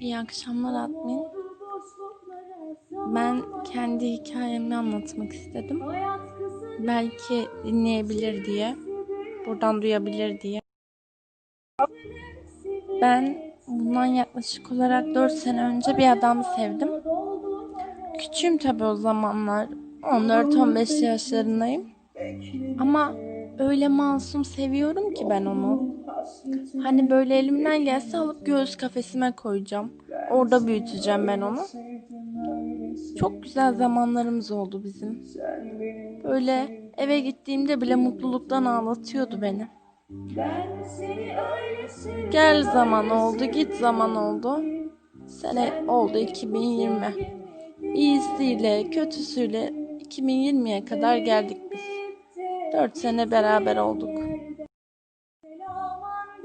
İyi akşamlar admin. Ben kendi hikayemi anlatmak istedim. Belki dinleyebilir diye, buradan duyabilir diye. Ben bundan yaklaşık olarak 4 sene önce bir adamı sevdim. Küçüğüm tabii o zamanlar. 14-15 yaşlarındayım. Ama öyle masum seviyorum ki ben onu. Hani böyle elimden gelse alıp göğüs kafesime koyacağım. Orada büyüteceğim ben onu. Çok güzel zamanlarımız oldu bizim. Böyle eve gittiğimde bile mutluluktan ağlatıyordu beni. Gel zaman oldu, git zaman oldu. Sene oldu 2020. İyisiyle, kötüsüyle 2020'ye kadar geldik biz. 4 sene beraber olduk.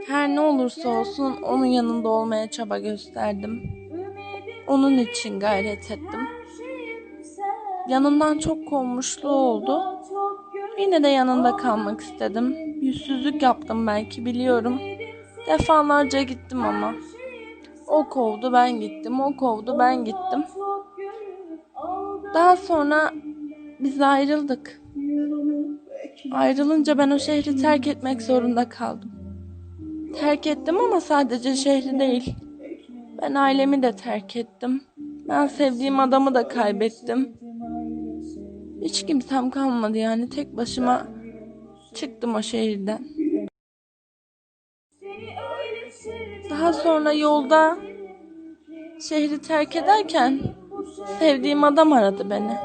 Her ne olursa olsun onun yanında olmaya çaba gösterdim. Onun için gayret ettim. Yanından çok kovmuşluğu oldu. Yine de yanında kalmak istedim. Yüzsüzlük yaptım belki biliyorum. Defalarca gittim ama. O kovdu ben gittim, o kovdu ben gittim. Daha sonra biz ayrıldık. Ayrılınca ben o şehri terk etmek zorunda kaldım. Terk ettim ama sadece şehri değil. Ben ailemi de terk ettim. Ben sevdiğim adamı da kaybettim. Hiç kimsem kalmadı yani tek başıma çıktım o şehirden. Daha sonra yolda şehri terk ederken sevdiğim adam aradı beni.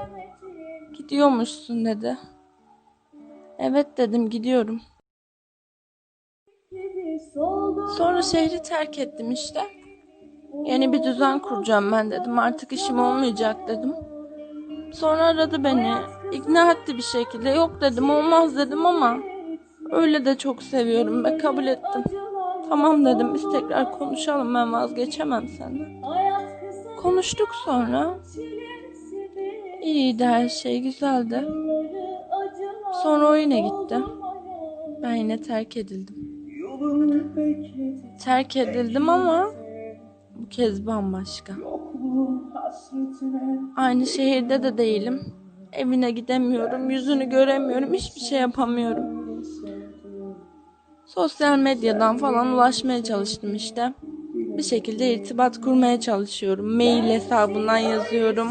Gidiyormuşsun dedi. Evet dedim gidiyorum. Sonra şehri terk ettim işte. Yeni bir düzen kuracağım ben dedim. Artık işim olmayacak dedim. Sonra aradı beni. İkna etti bir şekilde. Yok dedim olmaz dedim ama öyle de çok seviyorum ve kabul ettim. Tamam dedim biz tekrar konuşalım ben vazgeçemem senden. Konuştuk sonra. İyiydi her şey güzeldi. Sonra o yine gitti. Ben yine terk edildim. Terk edildim ama bu kez bambaşka. Aynı şehirde de değilim. Evine gidemiyorum, yüzünü göremiyorum, hiçbir şey yapamıyorum. Sosyal medyadan falan ulaşmaya çalıştım işte. Bir şekilde irtibat kurmaya çalışıyorum. Mail hesabından yazıyorum.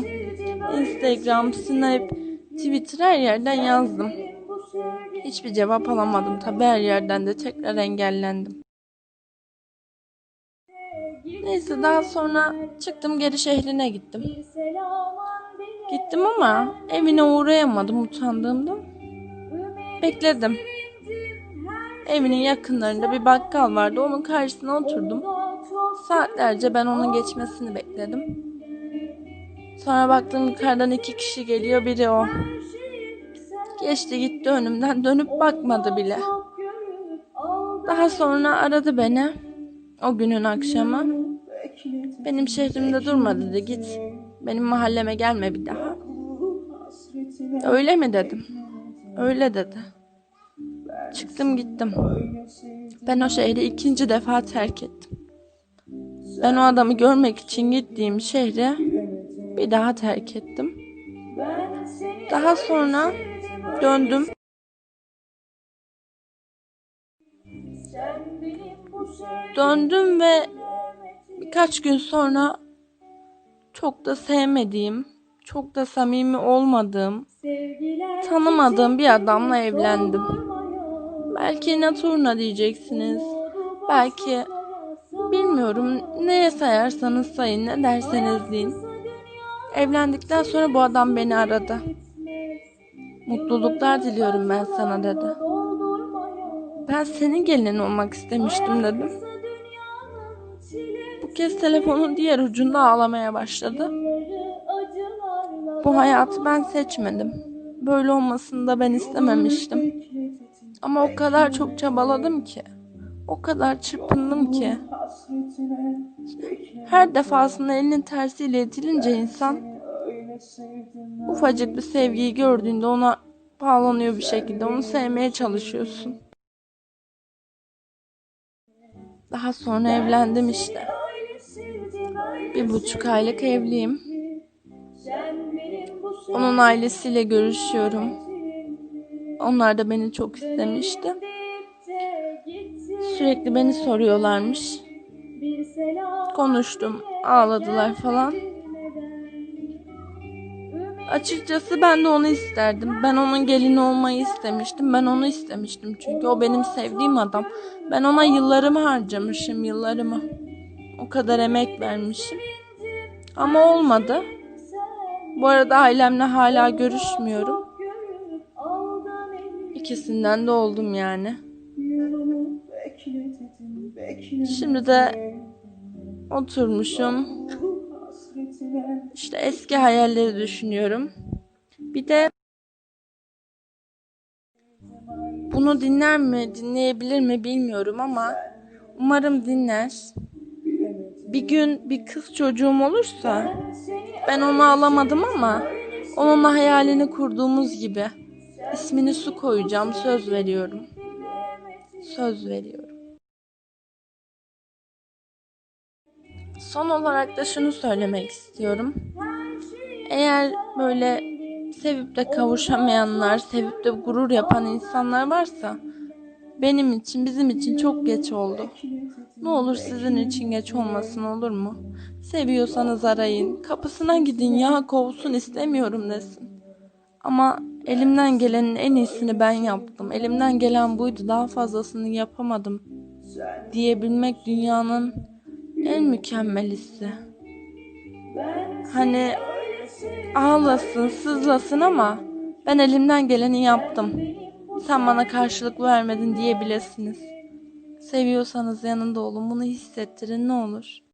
Instagram, Snap, Twitter her yerden yazdım. Hiçbir cevap alamadım. Tabi her yerden de tekrar engellendim. Neyse daha sonra çıktım geri şehrine gittim. Gittim ama evine uğrayamadım utandığımdan. Bekledim. Evinin yakınlarında bir bakkal vardı. Onun karşısına oturdum. Saatlerce ben onun geçmesini bekledim. Sonra baktım yukarıdan iki kişi geliyor. Biri o. Geçti gitti önümden. Dönüp bakmadı bile. Daha sonra aradı beni. O günün akşamı. Benim şehrimde durma dedi. Git. Benim mahalleme gelme bir daha. Öyle mi dedim. Öyle dedi. Çıktım gittim. Ben o şehri ikinci defa terk ettim. Ben o adamı görmek için gittiğim şehri bir daha terk ettim. Daha sonra döndüm. Döndüm ve birkaç gün sonra çok da sevmediğim, çok da samimi olmadığım, tanımadığım bir adamla evlendim. Belki Naturna diyeceksiniz. Belki bilmiyorum neye sayarsanız sayın ne derseniz deyin. Evlendikten sonra bu adam beni aradı. Mutluluklar diliyorum ben sana dedi. Ben senin gelinin olmak istemiştim dedim. Bu kez telefonun diğer ucunda ağlamaya başladı. Bu hayatı ben seçmedim. Böyle olmasını da ben istememiştim. Ama o kadar çok çabaladım ki. O kadar çırpındım ki. Her defasında elinin tersiyle itilince insan ufacık bir sevgiyi gördüğünde ona bağlanıyor bir şekilde. Onu sevmeye çalışıyorsun. Daha sonra evlendim işte. Bir buçuk aylık evliyim. Onun ailesiyle görüşüyorum. Onlar da beni çok istemişti. Sürekli beni soruyorlarmış. Konuştum, ağladılar falan. Açıkçası ben de onu isterdim. Ben onun gelini olmayı istemiştim. Ben onu istemiştim çünkü o benim sevdiğim adam. Ben ona yıllarımı harcamışım, yıllarımı. O kadar emek vermişim. Ama olmadı. Bu arada ailemle hala görüşmüyorum. İkisinden de oldum yani. Şimdi de oturmuşum. İşte eski hayalleri düşünüyorum. Bir de bunu dinler mi, dinleyebilir mi bilmiyorum ama umarım dinler. Bir gün bir kız çocuğum olursa ben onu alamadım ama onunla hayalini kurduğumuz gibi ismini su koyacağım söz veriyorum. Söz veriyorum. Son olarak da şunu söylemek istiyorum. Eğer böyle sevip de kavuşamayanlar, sevip de gurur yapan insanlar varsa benim için, bizim için çok geç oldu. Ne olur sizin için geç olmasın olur mu? Seviyorsanız arayın, kapısına gidin ya kovsun istemiyorum desin. Ama elimden gelenin en iyisini ben yaptım. Elimden gelen buydu, daha fazlasını yapamadım diyebilmek dünyanın en mükemmelisi. Hani ağlasın, sızlasın ama ben elimden geleni yaptım. Sen bana karşılık vermedin diyebilirsiniz. Seviyorsanız yanında olun, bunu hissettirin ne olur.